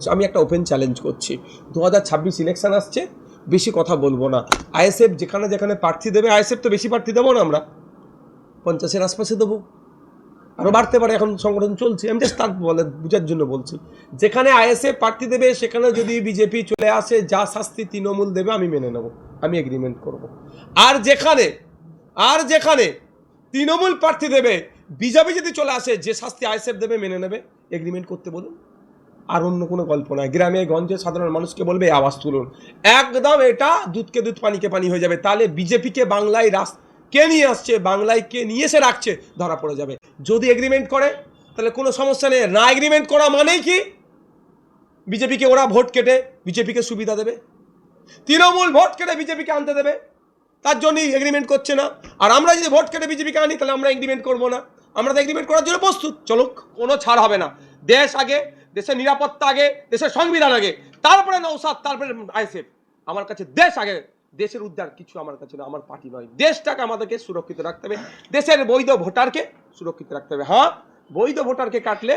বলছি আমি একটা ওপেন চ্যালেঞ্জ করছি। দু হাজার ছাব্বিশ ইলেকশন আসছে, বেশি কথা বলব না। আইএসএফ যেখানে যেখানে প্রার্থী দেবে আইএসএফ তো বেশি প্রার্থী দেবো না আমরা। পঞ্চাশের আশপাশে দেবো। আরও বাড়তে পারে, এখন সংগঠন চলছে। আমি জাস্ট তার বলে, বোঝার জন্য বলছি। যেখানে আইএসএফ প্রার্থী দেবে, সেখানে যদি বিজেপি চলে আসে, যা শাস্তি তৃণমূল দেবে, আমি মেনে নেব। আমি এগ্রিমেন্ট করব। আর যেখানে আর যেখানে তৃণমূল প্রার্থী দেবে বিজেপি যদি চলে আসে, যে শাস্তি আইএসএফ দেবে, মেনে নেবে। এগ্রিমেন্ট করতে বলুন। আর অন্য কোনো গল্প নয়। গ্রামে, গঞ্জে সাধারণ মানুষকে বলবে আওয়াজ তুলুন। একদম এটা দুধকে দুধ, পানিকে পানি হয়ে যাবে। তাহলে বিজেপিকে বাংলায় রাস, কে নিয়ে আসছে? বাংলায় কে নিয়ে এসে রাখছে? ধরা পড়ে যাবে। যদি এগ্রিমেন্ট করে, তাহলে কোনো সমস্যা নেই। না এগ্রিমেন্ট করা মানেই কি? বিজেপিকে ওরা ভোট কেটে বিজেপিকে সুবিধা দেবে। তৃণমূল ভোট কেটে বিজেপিকে আনতে দেবে। তার জন্যই এগ্রিমেন্ট করছে না। আর আমরা যদি ভোট কেটে বিজেপিকে আনি, তাহলে আমরা এগ্রিমেন্ট করব না। আমরা তো এগ্রিমেন্ট করার জন্য প্রস্তুত। চলুক, কোনো ছাড় হবে না। দেশ আগে দেশের নিরাপত্তা আগে, দেশের সংবিধান আগে, তারপরে নৌসাদ তারপরে আইসেফ আমার কাছে দেশ আগে, দেশের উদ্ধার কিছু আমার কাছে না আমার পার্টি নয়। দেশটাকে আমাদেরকে সুরক্ষিত রাখতে হবে। দেশের বৈধ ভোটারকে সুরক্ষিত রাখতে হবে। হ্যাঁ বৈধ ভোটারকে কাটলে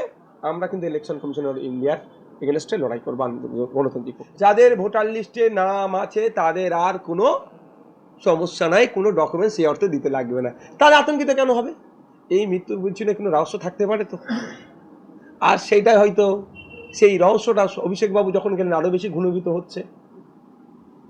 আমরা কিন্তু ইলেকশন কমিশন অফ ইন্ডিয়ার এগেনস্টে লড়াই করব গণতান্ত্রিক যাদের ভোটার লিস্টে নাম আছে, তাদের আর কোনো সমস্যা নাই, কোনো ডকুমেন্টস এই অর্থে দিতে লাগবে না। তাহলে আতঙ্কিত কেন হবে? এই মৃত্যুর পিছনে কোনো রহস্য থাকতে পারে তো? আর সেইটা হয়তো সেই রহস্যটা অভিষেকবাবু যখন গেলেন আরও বেশি ঘনীভূত হচ্ছে।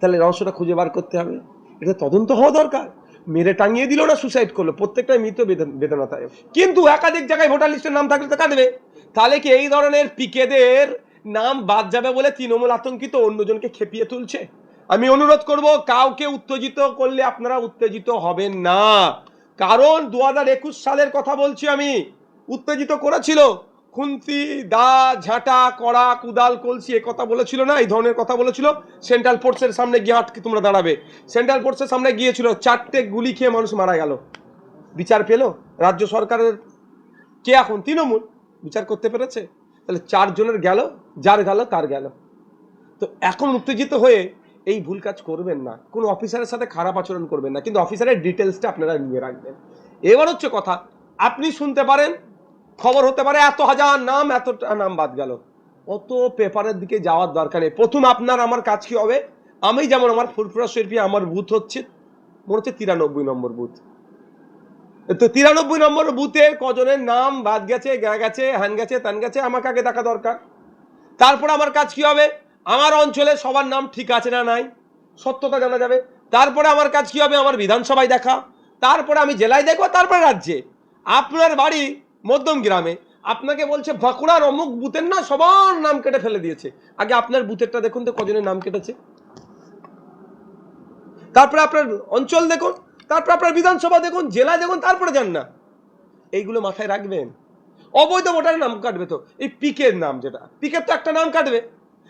তাহলে রহস্যটা খুঁজে বার করতে হবে। এটা তদন্ত হওয়া দরকার। মেরে টাঙিয়ে দিল না সুসাইড করল। প্রত্যেকটাই মৃত বেদন- বেদনাতায় কিন্তু একাধিক জায়গায় ভোটার লিস্টের নাম থাকলে তো কাটবে তাহলে কি এই ধরনের পিকেদের নাম বাদ যাবে বলে তৃণমূল আতঙ্কিত অন্যজনকে খেপিয়ে তুলছে? আমি অনুরোধ করব, কাউকে উত্তেজিত করলে আপনারা উত্তেজিত হবেন না। কারণ দু হাজার একুশ সালের কথা বলছি আমি। উত্তেজিত করেছিল। খুন্তি, দা, ঝাঁটা, কড়া, কুদাল, কলসি এ কথা বলেছিল না? এই ধরনের কথা বলেছিল? সেন্ট্রাল ফোর্সের সামনে গিয়ে আটকে তোমরা দাঁড়াবে। সেন্ট্রাল ফোর্সের সামনে গিয়েছিল, চারটে গুলি খেয়ে মানুষ মারা গেল। বিচার পেল? রাজ্য সরকারের কে এখন? তৃণমূল। বিচার করতে পেরেছে? তাহলে চারজনের গেল, যার গেল, তার গেল। তো এখন উত্তেজিত হয়ে এই ভুল কাজ করবেন না। কোনো অফিসারের সাথে খারাপ আচরণ করবেন না। কিন্তু অফিসারের ডিটেলসটা আপনারা নিয়ে রাখবেন। এবার হচ্ছে কথা, আপনি শুনতে পারেন খবর হতে পারে এত হাজার নাম এত নাম বাদ গেল। অত পেপারের দিকে যাওয়ার দরকার নেই। প্রথম আপনার আমার কাজ কি হবে? আমি যেমন আমার ফুরফুরা শরীফে আমার বুথ হচ্ছে, মনে হচ্ছে তিরানব্বই নম্বর বুথ। তো তিরানব্বই নম্বর বুথে কজনের নাম বাদ গেছে, গা গেছে হ্যান গেছে ত্যান গেছে, আমাকে আগে দেখা দরকার। তারপর আমার কাজ কি হবে? আমার অঞ্চলে সবার নাম ঠিক আছে না নাই? সত্যতা জানা যাবে। তারপরে আমার কাজ কি হবে? আমার বিধানসভায় দেখা। তারপরে আমি জেলায় দেখব, তারপরে রাজ্যে। আপনার বাড়ি মধ্যম গ্রামে, আপনাকে বলছে, বাঁকুড়ার অমুক বুথের না সবার নাম কেটে ফেলে দিয়েছে। আগে আপনার বুথেরটা দেখুন তো, কজনের নাম কেটেছে। তারপরে আপনার অঞ্চল দেখুন, তারপর আপনার বিধানসভা দেখুন, জেলা দেখুন, তারপরে যান না। এইগুলো মাথায় রাখবেন। অবৈধ ভোটারের নাম কাটবে তো। এই পিকের নাম যেটা, পিকের তো একটা নাম কাটবে।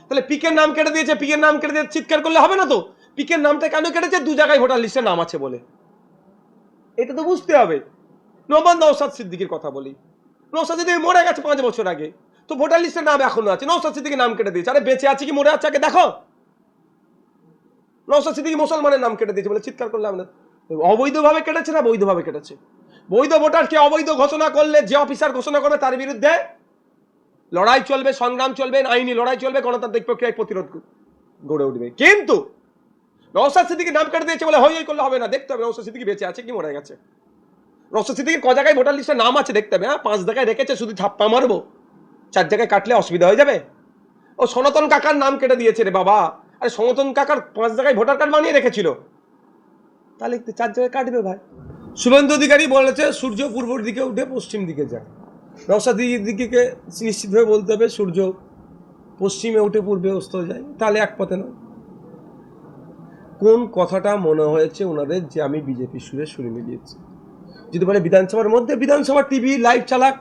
তাহলে পিকের নাম কেটে দিয়েছে, পিকের নাম কেটে দিয়ে চিৎকার করলে হবে না তো? পিকের নামটা কেন কেটেছে? দু জায়গায় ভোটার লিস্টে নাম আছে বলে। এটা তো বুঝতে হবে। নোমান নৌসাদ সিদ্দিকির কথা বলি। নৌসাদ সিদ্দিকি মরে গেছে পাঁচ বছর আগে। তো ভোটার লিস্টের নাম এখনও আছে। নৌসাদ সিদ্দিকির নাম কেটে দিয়েছে। আরে বেঁচে আছে কি মরে আছে? আগে দেখো। নৌসাদ সিদ্দিকি মুসলমানের নাম কেটে দিয়েছে বলে চিৎকার করলাম না অবৈধভাবে কেটেছে না বৈধভাবে কেটেছে? বৈধ ভোটারকে অবৈধ ঘোষণা করলে যে অফিসার ঘোষণা করবে তার বিরুদ্ধে লড়াই চলবে, সংগ্রাম চলবে, আইনি লড়াই চলবে, গণতান্ত্রিক প্রক্রিয়ায় প্রতিরোধ গড়ে উঠবে। কিন্তু নৌসাদ সিদ্দিকি নাম কেটে দিয়েছে বলে হই করলে হবে না। দেখতে হবে নৌসাদ সিদ্দিকি বেঁচে আছে কি মরে গেছে। সিদ্দিকির ক জায়গায় ভোটার লিস্টে নাম আছে দেখতে হবে হ্যাঁ? পাঁচ জায়গায় রেখেছে, শুধু ছাপ্পা মারবো। চার জায়গায় কাটলে অসুবিধা হয়ে যাবে। ও সনাতন কাকার নাম কেটে দিয়েছে রে বাবা। আরে সনাতন কাকার পাঁচ জায়গায় ভোটার কার্ড বানিয়ে রেখেছিল। তাহলে চার জায়গায় কাটবে ভাই। শুভেন্দু অধিকারী বলেছে, সূর্য পূর্বর দিকে উঠে পশ্চিম দিকে যায় নওসাদ দিকে নিশ্চিতভাবে বলতে হবে, সূর্য পশ্চিমে উঠে পূর্বে অস্ত যায়, তাহলে এক পথে নয়। কোন কথাটা মনে হয়েছে ওনাদের যে আমি বিজেপি সুরে সুরে মিলিয়েছি? যদি বলে বিধানসভার মধ্যে, বিধানসভা টিভি লাইভ চালাক।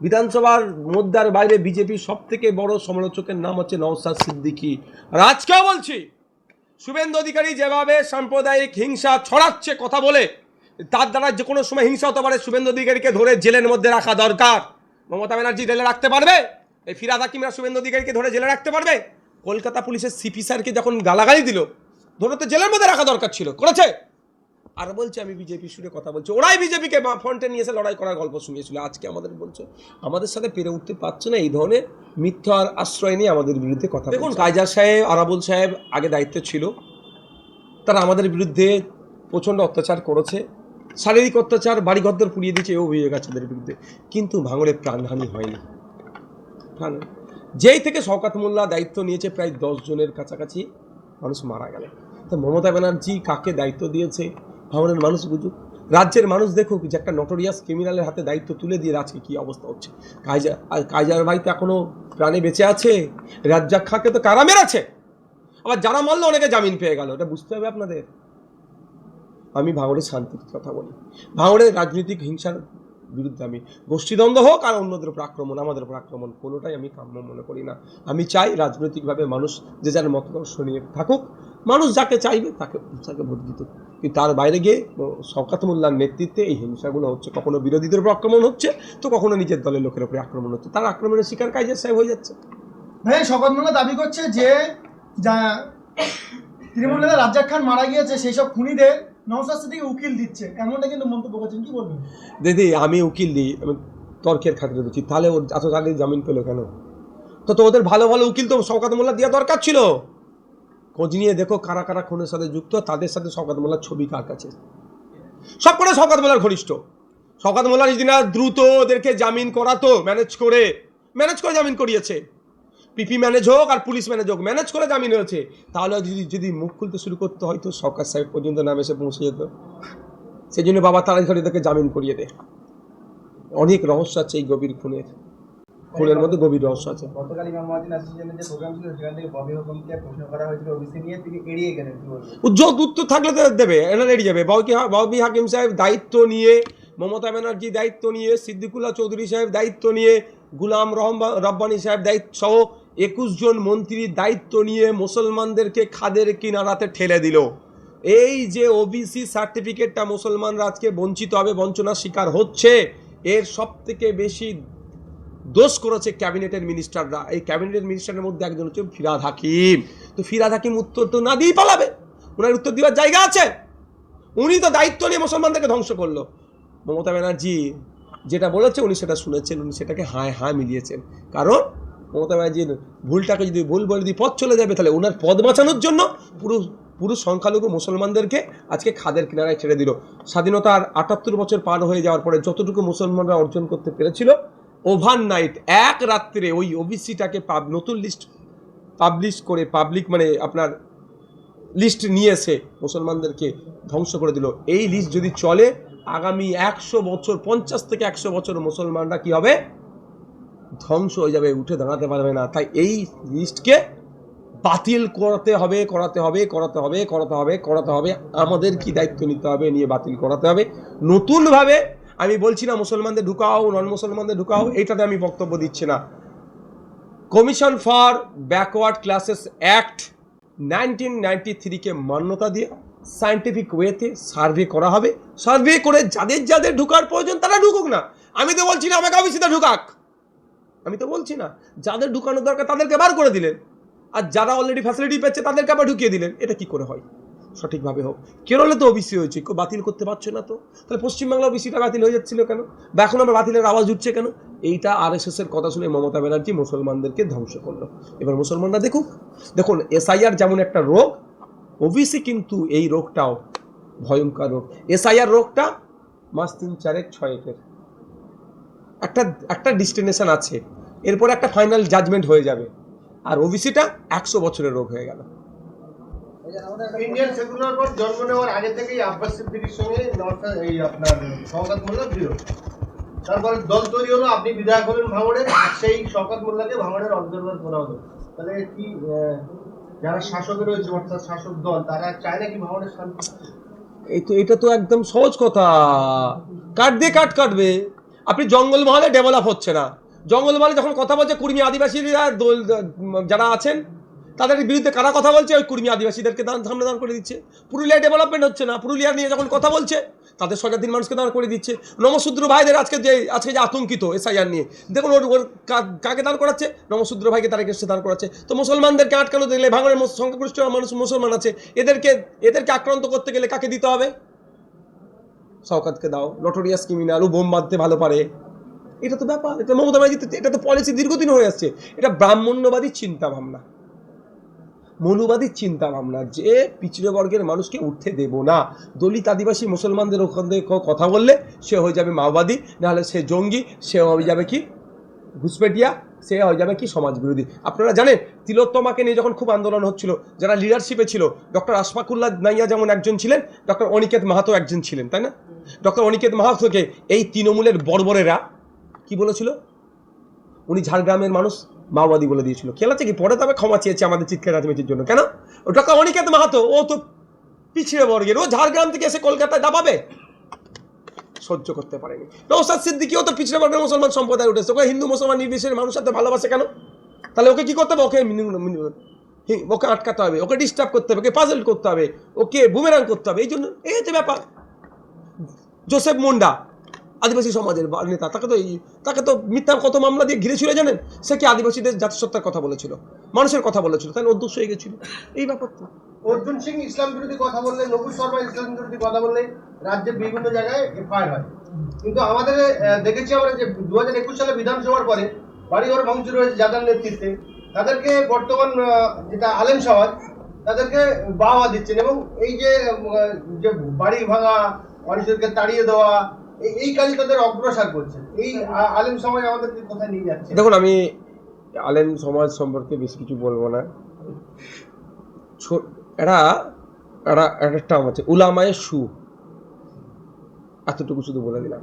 বিধানসভার মধ্যে আর বাইরে বিজেপির সব থেকে বড় সমালোচকের নাম হচ্ছে নওসাদ সিদ্দিকী। আর আজকেও বলছি, শুভেন্দু অধিকারী যেভাবে সাম্প্রদায়িক হিংসা ছড়াচ্ছে কথা বলে, তার দ্বারা যে কোনো সময় হিংসা হতে পারে, শুভেন্দু অধিকারীকে ধরে জেলের মধ্যে রাখা দরকার। মমতা ব্যানার্জি জেলে রাখতে পারবে? এই ফিরাদ হাকিমরা শুভেন্দু অধিকারীকে ধরে জেলে রাখতে পারবে? কলকাতা পুলিশের সিপি স্যারকে যখন গালাগালি দিল, ধরে তো জেলের মধ্যে রাখা দরকার ছিল, করেছে? আর বলছে আমি বিজেপি সুরে কথা বলছি। ওরাই বিজেপিকে ফ্রন্টে নিয়ে এসে লড়াই করার গল্প শুনিয়েছিল। আজকে আমাদের বলছে আমাদের সাথে পেরে উঠতে পারছে না এই ধরনের মিথ্যার আশ্রয় নিয়ে আমাদের বিরুদ্ধে কথা দেখুন কাইজার সাহেব আরাবুল সাহেব আগে দায়িত্ব ছিল। তারা আমাদের বিরুদ্ধে প্রচণ্ড অত্যাচার করেছে। শারীরিক অত্যাচার বাড়িঘর পুড়িয়ে দিয়েছে এই অভিযোগ আছে তাদের বিরুদ্ধে। কিন্তু ভাঙড়ে প্রাণহানি হয়নি। প্রাণ যেই থেকে শওকাত মোল্লা দায়িত্ব নিয়েছে প্রায় দশ জনের কাছাকাছি মানুষ মারা গেল তো মমতা ব্যানার্জি কাকে দায়িত্ব দিয়েছে? ভাঙড়ের মানুষ বুঝুক। রাজ্যের মানুষ দেখুক যে একটা নটোরিয়াস ক্রিমিনালের হাতে দায়িত্ব তুলে দিয়ে আজকে কী অবস্থা হচ্ছে। কাইজা আর কাইজার ভাই তো এখনও প্রাণে বেঁচে আছে। রাজ্জাক খাঁকে তো কারা মেরেছে? আবার যারা মারলো অনেকে জামিন পেয়ে গেল। এটা বুঝতে হবে আপনাদের। আমি ভাঙড়ের শান্তির কথা বলি। ভাঙড়ের রাজনৈতিক হিংসার বিরুদ্ধে আমি গোষ্ঠীদ্বন্দ্ব হোক আর অন্যদের উপর আক্রমণ, আমাদের উপর আক্রমণ, কোনোটাই আমি কাম্য মনে করি না। আমি চাই রাজনৈতিকভাবে মানুষ যে যার মতাদর্শ নিয়ে থাকুক। মানুষ যাকে চাইবে তাকে তাকে ভোট দিত কিন্তু তার বাইরে গিয়ে শওকাত মোল্লার নেতৃত্বে এই হিংসাগুলো হচ্ছে কখনো বিরোধীদের উপর আক্রমণ হচ্ছে তো কখনো নিজের দলের লোকের উপরে আক্রমণ হচ্ছে। তার আক্রমণের শিকার কাজের সাহেব হয়ে যাচ্ছে। ভাই শপথ মোল্লা দাবি করছে যে যা তৃণমূল নেতা রাজ্জাক খান মারা গিয়েছে সেই সব খুনিদের নওসাদ সিদ্দিকি উকিল দিচ্ছে। এমনটা কিন্তু মন্তব্য করছেন কি বলবেন? দিদি আমি উকিল দিই আমি তর্কের খাতিরে দিচ্ছি তাহলে ওর এত তাহলে জামিন পেল কেন? তো তো ওদের ভালো ভালো উকিল তো শওকাত মোল্লা দেওয়া দরকার ছিল। খোঁজ নিয়ে দেখো কারা কারা খুনের সাথে যুক্ত, তাদের সাথে শওকাত মোল্লার ছবি কার কাছে? সব করে শওকাত মোল্লার ঘনিষ্ঠ। শওকাত মোল্লা না দ্রুত ওদেরকে জামিন করাতো, ম্যানেজ করে ম্যানেজ করে জামিন করিয়েছে। পিপি ম্যানেজ হোক আর পুলিশ ম্যানেজ হোক, ম্যানেজ করে জামিন হয়েছে। তাহলে যদি যদি মুখ খুলতে শুরু করতে হয়তো সরকার সাহেব পর্যন্ত নাম এসে পৌঁছে যেত। সেই জন্য বাবা তাড়াতাড়ি তাকে জামিন করিয়ে দেয় অনেক রহস্য আছে এই গভীর খুনের। খুনের মধ্যে গভীর রহস্য আছে। গতকাল ইমাম মহাদিন যে প্রোগ্রাম ছিল সেখান থেকে ববি হুকুমকে প্রশ্ন করা হয়েছিল ওবিসি নিয়ে তিনি এড়িয়ে গেলেন উজ্জ্বল উত্তর থাকলে দেবে এনা এড়িয়ে যাবে। বাউকি বাউবি হাকিম সাহেব দায়িত্ব নিয়ে মমতা ব্যানার্জি দায়িত্ব নিয়ে সিদ্দিকুল্লাহ চৌধুরী সাহেব দায়িত্ব নিয়ে গুলাম রহম রব্বানি সাহেব দায়িত্ব সহ একুশ জন মন্ত্রীর দায়িত্ব নিয়ে মুসলমানদেরকে খাদের কিনারাতে ঠেলে দিল। এই যে ওবিসি সার্টিফিকেটটা মুসলমানরা আজকে বঞ্চিত হবে বঞ্চনার শিকার হচ্ছে এর সব থেকে বেশি দোষ করেছে ক্যাবিনেটের মিনিস্টাররা। এই ক্যাবিনেটের মিনিস্টারের মধ্যে একজন হচ্ছে ফিরাদ হাকিম। তো ফিরাদ হাকিম উত্তর তো না দিয়েই পালাবে। ওনার উত্তর দেওয়ার জায়গা আছে। উনি তো দায়িত্ব নিয়ে মুসলমানদেরকে ধ্বংস করল। মমতা ব্যানার্জি যেটা বলেছে, উনি সেটা শুনেছেন, উনি সেটাকে হায় হায় মিলিয়েছেন। কারণ মমতা ব্যানার্জির ভুলটাকে যদি ভুল বলে দিয়ে পথ চলে যাবে, তাহলে ওনার পদ বাঁচানোর জন্য পুরো পুরো সংখ্যালঘু মুসলমানদেরকে আজকে খাদের কিনারায় ছেড়ে দিল। স্বাধীনতার আটাত্তর বছর পার হয়ে যাওয়ার পরে যতটুকু মুসলমানরা অর্জন করতে পেরেছিল ওভার নাইট এক রাত্রে ওই ওবিসিটাকে পাব নতুন লিস্ট পাবলিশ করে পাবলিক মানে আপনার লিস্ট নিয়ে এসে মুসলমানদেরকে ধ্বংস করে দিল। এই লিস্ট যদি চলে, আগামী একশো বছর, পঞ্চাশ থেকে একশো বছর মুসলমানরা কি হবে? ধ্বংস হয়ে যাবে, উঠে দাঁড়াতে পারবে না। তাই এই লিস্টকে বাতিল করাতে হবে করাতে হবে করাতে হবে করাতে হবে করাতে হবে। আমাদের কি দায়িত্ব নিতে হবে? নিয়ে বাতিল করাতে হবে। নতুনভাবে আমি বলছি না মুসলমানদের ঢুকাও নন মুসলমানদের ঢুকাও, এইটাতে আমি বক্তব্য দিচ্ছি না। Commission for backward classes act nineteen ninety থ্রিকে মান্যতা দিয়ে সায়েন্টিফিক ওয়েতে সার্ভে করা হবে। সার্ভে করে যাদের যাদের ঢুকার প্রয়োজন তারা ঢুকুক না। আমি তো বলছি না, আমাকে অফিসিতে ঢুকাক। আমি তো বলছি না, যাদের ঢুকানোর দরকার তাদেরকে বার করে দিলেন। আর যারা অলরেডি ফ্যাসিলিটি পাচ্ছে তাদেরকে আবার ঢুকিয়ে দিলেন। এটা কি করে হয়? সঠিকভাবে হোক। কেরলে তো ওবিসি হয়েছে বাতিল করতে পারছে না তো। তাহলে পশ্চিমবাংলা ওবিসিটা বাতিল হয়ে যাচ্ছিল কেন? বা এখন আমরা বাতিলের আওয়াজ উঠছে কেন? এইটা আর এস এর কথা শুনে মমতা ব্যানার্জি মুসলমানদেরকে ধ্বংস করল। এবার মুসলমানরা দেখুক, দেখুন, এসআইআর যেমন একটা রোগ, ওবিসি কিন্তু এই রোগটাও ভয়ঙ্কর রোগ। এসআইআর রোগটা মাস তিন চারেক ছয়েকের। একটা একটা ডিস্টিনেশন আছে, এরপর একটা ফাইনাল জাজমেন্ট হয়ে যাবে। আর ওবিসিটা একশো বছরের রোগ হয়ে গেল। ইন্ডিয়ান সেকুলার জন্ম নেওয়ার আগে থেকেই আব্বাস সিদ্দিকির সঙ্গে এই আপনার তারপরে দল তৈরি হলো, আপনি বিধায়ক হলেন ভাঙড়ের সেই মোল্লাকে ভাঙড়ের করা হলো। তাহলে কি যারা রয়েছে, অর্থাৎ শাসক দল, তারা চায় নাকি ভাঙড়ের শান্তি? এটা তো একদম সহজ কথা। কাট দিয়ে কাট কাটবে। আপনি জঙ্গল মহলে ডেভেলপ হচ্ছে না। জঙ্গল মহলে যখন কথা বলছে কুর্মী আদিবাসীরা যারা আছেন তাদের বিরুদ্ধে কারা কথা বলছে? ওই কুর্মী আদিবাসীদেরকে দান সামনে দান করে দিচ্ছে। পুরুলিয়া ডেভেলপমেন্ট হচ্ছে না। পুরুলিয়া নিয়ে যখন কথা বলছে, তাদের স্বজাতির মানুষকে দান করে দিচ্ছে। নমশূদ্র ভাইদের আজকে যে আজকে যে আতঙ্কিত এসআইআর নিয়ে, দেখুন ওর ওর কাকে দান করাচ্ছে? নমশূদ্র ভাইকে তারা এসে দান করাচ্ছে। তো মুসলমানদেরকে আটকানো দেখলে ভাঙনের সংখ্যাগরিষ্ঠ মানুষ মুসলমান আছে। এদেরকে এদেরকে আক্রান্ত করতে গেলে কাকে দিতে হবে? শওকাতকে দাও। নটোরিয়াস ক্রিমিনাল ও বোম বাঁধতে ভালো পারে। এটা তো ব্যাপার। এটা মমতা ব্যানার্জি এটা তো পলিসি দীর্ঘদিন হয়ে আসছে। এটা ব্রাহ্মণ্যবাদী চিন্তা ভাবনা মনুবাদী চিন্তা ভাবনা যে পিছড়ে বর্গের মানুষকে উঠতে দেব না। দলিত আদিবাসী মুসলমানদের ওখান থেকে কথা বললে সে হয়ে যাবে মাওবাদী, নাহলে সে জঙ্গি, সে হয়ে যাবে কি ঘুসপেটিয়া সে হয়ে যাবে কি সমাজ বিরোধী আপনারা জানেন তিলোত্তমাকে নিয়ে যখন খুব আন্দোলন হচ্ছিল, যারা লিডারশিপে ছিল ডক্টর আশফাকুল্লাহ নাইয়া যেমন একজন ছিলেন ডক্টর অনিকেত মাহাতো একজন ছিলেন, তাই না? ডক্টর অনিকেত মাহাতোকে এই তৃণমূলের বর্বরেরা কি বলেছিল? উনি ঝাড়গ্রামের মানুষ, মাওবাদী বলে দিয়েছিল। খেয়াল আছে কি পরে তবে ক্ষমা চেয়েছে আমাদের চিৎকার রাজনীতির জন্য, কেন? ও ডক্টর অনিকেত মাহাতো, ও তো পিছিয়ে বর্গের, ও ঝাড়গ্রাম থেকে এসে কলকাতায় দাবাবে? সহ্য করতে পারেনি। নৌসাদ সিদ্দিকিও তো পিছিয়ে বর্গের মুসলমান সম্প্রদায় উঠেছে, ওকে হিন্দু মুসলমান নির্বিশেষে মানুষ সাথে ভালোবাসে কেন? তাহলে ওকে কি করতে হবে? ওকে ওকে আটকাতে হবে, ওকে ডিস্টার্ব করতে হবে, ওকে পাজল করতে হবে, ওকে বুমেরাং করতে হবে, এই জন্য, এই হচ্ছে ব্যাপার। জোসেফ মুন্ডা আদিবাসী সমাজের নেতা, তাকে তো তাকে তো মিথ্যা কত মামলা দিয়ে ঘিরেছিল জানেন? সে কি আদিবাসীদের জাতিসত্তার কথা বলেছিল? মানুষের কথা বলেছিল, তাই অধ্যক্ষ হয়ে গেছিল। এই ব্যাপার তো অর্জুন সিং ইসলাম বিরোধী কথা বললে নবুল শর্মা ইসলাম বিরোধী কথা বললে রাজ্যের বিভিন্ন জায়গায় এফআইআর হয়। কিন্তু আমাদের দেখেছি আমরা যে দু হাজার একুশ সালে বিধানসভার পরে বাড়িঘর ভাঙচুর হয়েছে যাদের নেতৃত্বে, তাদেরকে বর্তমান যেটা আলেম সমাজ, তাদেরকে বাহবা দিচ্ছেন এবং এই যে বাড়ি ভাঙা, মানুষদেরকে তাড়িয়ে দেওয়া এই- কাজে তাদের অগ্রসর করছে। এই আলেম সমাজ আমাদেরকে কোথায় নিয়ে যাচ্ছে? দেখুন, আমি আলেম সমাজ সম্পর্কে বেশি কিছু বলব না। এরা এরা একটা টার্ম আছে, উলামায় সু। এতটুকু শুধু বলে দিলাম।